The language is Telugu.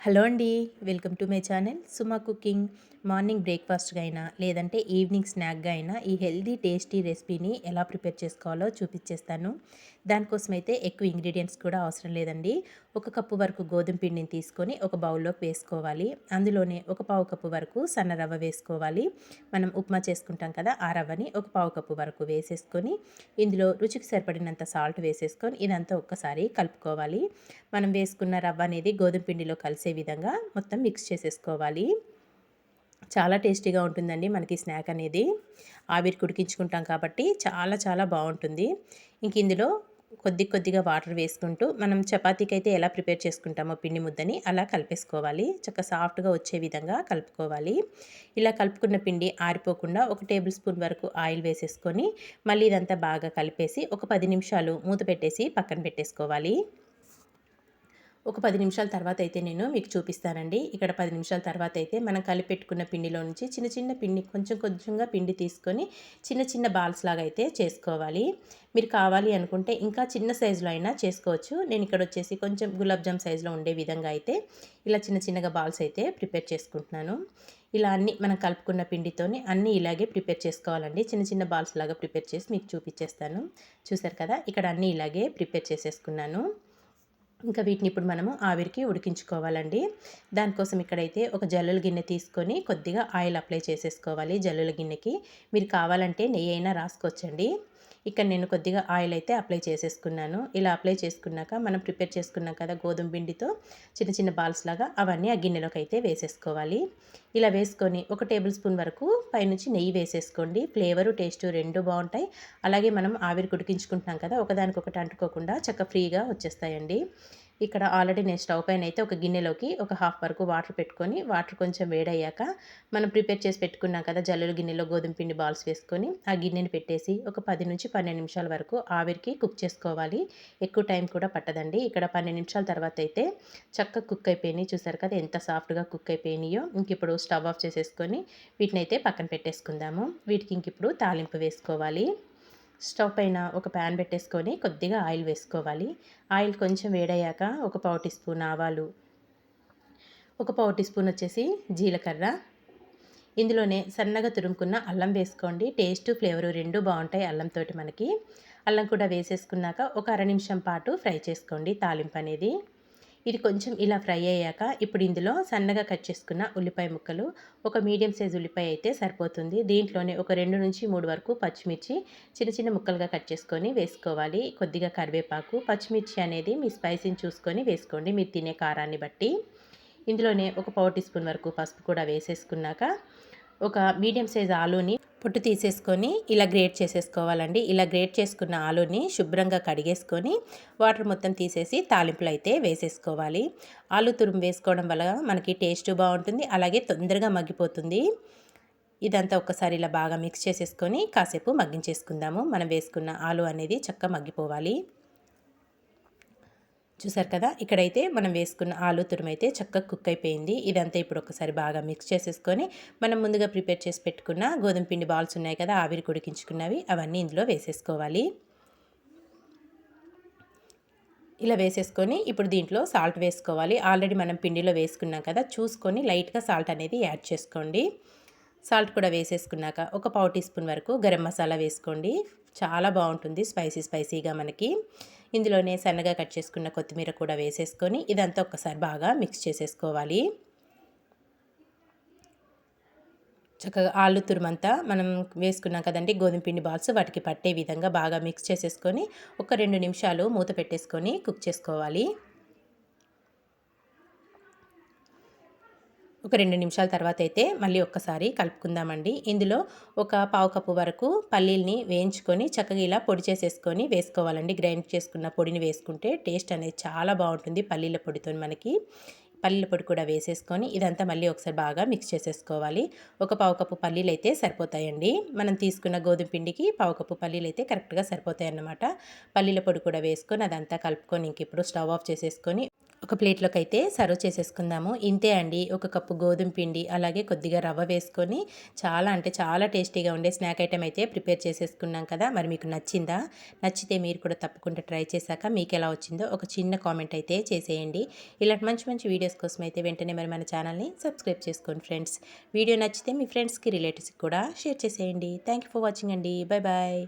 హలో అండి welcome to my channel Suma cooking. Morning బ్రేక్ఫాస్ట్గా అయినా లేదంటే ఈవినింగ్ స్నాక్గా అయినా ఈ హెల్దీ టేస్టీ రెసిపీని ఎలా ప్రిపేర్ చేసుకోవాలో చూపించేస్తాను. దానికోసం అయితే ఎక్కువ ఇంగ్రీడియంట్స్ కూడా అవసరం లేదండి. ఒక కప్పు వరకు గోధుమ పిండిని తీసుకొని ఒక బౌల్లోకి వేసుకోవాలి. అందులోనే ఒక పావు కప్పు వరకు సన్న రవ్వ వేసుకోవాలి. మనం ఉప్మా చేసుకుంటాం కదా ఆ రవ్వని ఒక పావు కప్పు వరకు వేసేసుకొని ఇందులో రుచికి సరిపడినంత సాల్ట్ వేసేసుకొని ఇదంతా ఒక్కసారి కలుపుకోవాలి. మనం వేసుకున్న రవ్వ అనేది గోధుమ పిండిలో కలిసే విధంగా మొత్తం మిక్స్ చేసేసుకోవాలి. చాలా టేస్టీగా ఉంటుందండి మనకి స్నాక్ అనేది. ఆవిరి కుడికించుకుంటాం కాబట్టి చాలా చాలా బాగుంటుంది. ఇంక ఇందులో కొద్ది కొద్దిగా వాటర్ వేసుకుంటూ మనం చపాతీకి అయితే ఎలా ప్రిపేర్ చేసుకుంటామో పిండి ముద్దని అలా కలిపేసుకోవాలి. చక్క సాఫ్ట్గా వచ్చే విధంగా కలుపుకోవాలి. ఇలా కలుపుకున్న పిండి ఆరిపోకుండా ఒక టేబుల్ స్పూన్ వరకు ఆయిల్ వేసేసుకొని మళ్ళీ ఇదంతా బాగా కలిపేసి ఒక పది నిమిషాలు మూత పెట్టేసి పక్కన పెట్టేసుకోవాలి. ఒక పది నిమిషాల తర్వాత అయితే నేను మీకు చూపిస్తానండి. ఇక్కడ పది నిమిషాల తర్వాత అయితే మనం కలిపెట్టుకున్న పిండిలో నుంచి చిన్న చిన్న పిండి కొంచెం కొంచెంగా పిండి తీసుకొని చిన్న చిన్న బాల్స్ లాగా అయితే చేసుకోవాలి. మీరు కావాలి అనుకుంటే ఇంకా చిన్న సైజులో అయినా చేసుకోవచ్చు. నేను ఇక్కడ వచ్చేసి కొంచెం గులాబ్ జామ్ సైజులో ఉండే విధంగా అయితే ఇలా చిన్న చిన్నగా బాల్స్ అయితే ప్రిపేర్ చేసుకుంటున్నాను. ఇలా అన్ని మనం కలుపుకున్న పిండితోని అన్నీ ఇలాగే ప్రిపేర్ చేసుకోవాలండి. చిన్న చిన్న బాల్స్ లాగా ప్రిపేర్ చేసి మీకు చూపించేస్తాను చూసారు కదా? ఇక్కడ అన్నీ ఇలాగే ప్రిపేర్ చేసేసుకున్నాను. ఇంకా వీటిని ఇప్పుడు మనము ఆవిరికి ఉడికించుకోవాలండి. దానికోసం ఇక్కడైతే ఒక జల్లుల గిన్నె తీసుకొని కొద్దిగా ఆయిల్ అప్లై చేసేసుకోవాలి జల్లుల గిన్నెకి. మీరు కావాలంటే నెయ్యి అయినా రాసుకోవచ్చండి. ఇక్కడ నేను కొద్దిగా ఆయిల్ అయితే అప్లై చేసేసుకున్నాను. ఇలా అప్లై చేసుకున్నాక మనం ప్రిపేర్ చేసుకున్నాం కదా గోధుమ పిండితో చిన్న చిన్న బాల్స్ లాగా అవన్నీ ఆ గిన్నెలోకి అయితే వేసేసుకోవాలి. ఇలా వేసుకొని ఒక టేబుల్ స్పూన్ వరకు పైనుంచి నెయ్యి వేసేసుకోండి. ఫ్లేవరు టేస్ట్ రెండు బాగుంటాయి. అలాగే మనం ఆవిరి కుడికించుకుంటున్నాం కదా ఒకదానికొకటి అంటుకోకుండా చక్క ఫ్రీగా వచ్చేస్తాయండి. ఇక్కడ ఆల్రెడీ నేను స్టవ్ పైన అయితే ఒక గిన్నెలోకి ఒక హాఫ్ వరకు వాటర్ పెట్టుకొని వాటర్ కొంచెం వేడయ్యాక మనం ప్రిపేర్ చేసి పెట్టుకున్నాం కదా జల్లుల గిన్నెలో గోధుమ పిండి బాల్స్ వేసుకొని ఆ గిన్నెని పెట్టేసి ఒక పది నుంచి పన్నెండు నిమిషాల వరకు ఆవిరికి కుక్ చేసుకోవాలి. ఎక్కువ టైం కూడా పట్టదండి. ఇక్కడ పన్నెండు నిమిషాల తర్వాత అయితే చక్కగా కుక్ అయిపోయినాయి. చూసారు కదా ఎంత సాఫ్ట్గా కుక్ అయిపోయినాయో. ఇంక ఇప్పుడు స్టవ్ ఆఫ్ చేసేసుకొని వీటిని అయితే పక్కన పెట్టేసుకుందాము. వీటికి ఇంక ఇప్పుడు తాలింపు వేసుకోవాలి. స్టవ్ పైన ఒక ప్యాన్ పెట్టేసుకొని కొద్దిగా ఆయిల్ వేసుకోవాలి. ఆయిల్ కొంచెం వేడయ్యాక ఒక పావు టీ స్పూన్ ఆవాలు ఒక పావు టీ స్పూన్ వచ్చేసి జీలకర్ర. ఇందులోనే సన్నగా తురుముకున్న అల్లం వేసుకోండి. టేస్ట్ ఫ్లేవరు రెండు బాగుంటాయి అల్లంతో మనకి. అల్లం కూడా వేసేసుకున్నాక ఒక అర నిమిషం పాటు ఫ్రై చేసుకోండి తాలింపు అనేది. ఇది కొంచెం ఇలా ఫ్రై అయ్యాక ఇప్పుడు ఇందులో సన్నగా కట్ చేసుకున్న ఉల్లిపాయ ముక్కలు ఒక మీడియం సైజ్ ఉల్లిపాయ అయితే సరిపోతుంది. దీంట్లోనే ఒక రెండు నుంచి మూడు వరకు పచ్చిమిర్చి చిన్న చిన్న ముక్కలుగా కట్ చేసుకొని వేసుకోవాలి. కొద్దిగా కరివేపాకు పచ్చిమిర్చి అనేది మీ స్పైసీని చూసుకొని వేసుకోండి. మీరు తినే కారాన్ని బట్టి. ఇందులోనే ఒక పావు టీ స్పూన్ వరకు పసుపు కూడా వేసేసుకున్నాక ఒక మీడియం సైజ్ ఆలూని పొట్టు తీసేసుకొని ఇలా గ్రేట్ చేసేసుకోవాలండి. ఇలా గ్రేట్ చేసుకున్న ఆలూని శుభ్రంగా కడిగేసుకొని వాటర్ మొత్తం తీసేసి తాలింపులు అయితే వేసేసుకోవాలి. ఆలు తురుము వేసుకోవడం వల్ల మనకి టేస్ట్ బాగుంటుంది అలాగే తొందరగా మగ్గిపోతుంది. ఇదంతా ఒక్కసారి ఇలా బాగా మిక్స్ చేసేసుకొని కాసేపు మగ్గించేసుకుందాము. మనం వేసుకున్న ఆలు అనేది చక్కగా మగ్గిపోవాలి. చూసారు కదా? ఇక్కడైతే మనం వేసుకున్న ఆలు తురుమైతే చక్కగా కుక్ అయిపోయింది. ఇదంతా ఇప్పుడు ఒకసారి బాగా మిక్స్ చేసేసుకొని మనం ముందుగా ప్రిపేర్ చేసి పెట్టుకున్న గోధుమ పిండి బాల్స్ ఉన్నాయి కదా ఆవిరి కుడికించుకున్నవి అవన్నీ ఇందులో వేసేసుకోవాలి. ఇలా వేసేసుకొని ఇప్పుడు దీంట్లో సాల్ట్ వేసుకోవాలి. ఆల్రెడీ మనం పిండిలో వేసుకున్నాం కదా చూసుకొని లైట్గా సాల్ట్ అనేది యాడ్ చేసుకోండి. సాల్ట్ కూడా వేసేసుకున్నాక ఒక పావు టీ స్పూన్ వరకు గరం మసాలా వేసుకోండి. చాలా బాగుంటుంది స్పైసీ స్పైసీగా మనకి. ఇందులోనే సన్నగా కట్ చేసుకున్న కొత్తిమీర కూడా వేసేసుకొని ఇదంతా ఒక్కసారి బాగా మిక్స్ చేసేసుకోవాలి. చక్కగా ఆలు తురుమంతా మనం వేసుకున్నాం కదండి గోధుమ పిండి బాల్స్ వాటికి పట్టే విధంగా బాగా మిక్స్ చేసేసుకొని ఒక రెండు నిమిషాలు మూత పెట్టేసుకొని కుక్ చేసుకోవాలి. ఒక రెండు నిమిషాల తర్వాత అయితే మళ్ళీ ఒక్కసారి కలుపుకుందామండి. ఇందులో ఒక పావు కప్పు వరకు పల్లీల్ని వేయించుకొని చక్కగా ఇలా పొడి చేసేసుకొని వేసుకోవాలండి. గ్రైండ్ చేసుకున్న పొడిని వేసుకుంటే టేస్ట్ అనేది చాలా బాగుంటుంది పల్లీల పొడితో మనకి. పల్లీల పొడి కూడా వేసేసుకొని ఇదంతా మళ్ళీ ఒకసారి బాగా మిక్స్ చేసేసుకోవాలి. ఒక పావు కప్పు పల్లీలు అయితే సరిపోతాయండి. మనం తీసుకున్న గోధుమ పిండికి పావు కప్పు పల్లీలు అయితే కరెక్ట్గా సరిపోతాయి అన్నమాట పల్లీల పొడి కూడా వేసుకొని అదంతా కలుపుకొని ఇంక ఇప్పుడు స్టవ్ ఆఫ్ చేసేసుకొని ఒక ప్లేట్లోకి అయితే సర్వ్ చేసేసుకుందాము. ఇంతే అండి. ఒక కప్పు గోధుమ పిండి అలాగే కొద్దిగా రవ్వ వేసుకొని చాలా అంటే చాలా టేస్టీగా ఉండే స్నాక్ ఐటెం అయితే ప్రిపేర్ చేసేసుకున్నాం కదా. మరి మీకు నచ్చిందా? నచ్చితే మీరు కూడా తప్పకుండా ట్రై చేశాక మీకు ఎలా వచ్చిందో ఒక చిన్న కామెంట్ అయితే చేసేయండి. ఇలాంటి మంచి మంచి వీడియోస్ కోసం అయితే వెంటనే మరి మన ఛానల్ని సబ్స్క్రైబ్ చేసుకోండి ఫ్రెండ్స్. వీడియో నచ్చితే మీ ఫ్రెండ్స్కి రిలేటివ్స్కి కూడా షేర్ చేసేయండి. థ్యాంక్ యూ ఫర్ వాచింగ్ అండి. Bye bye.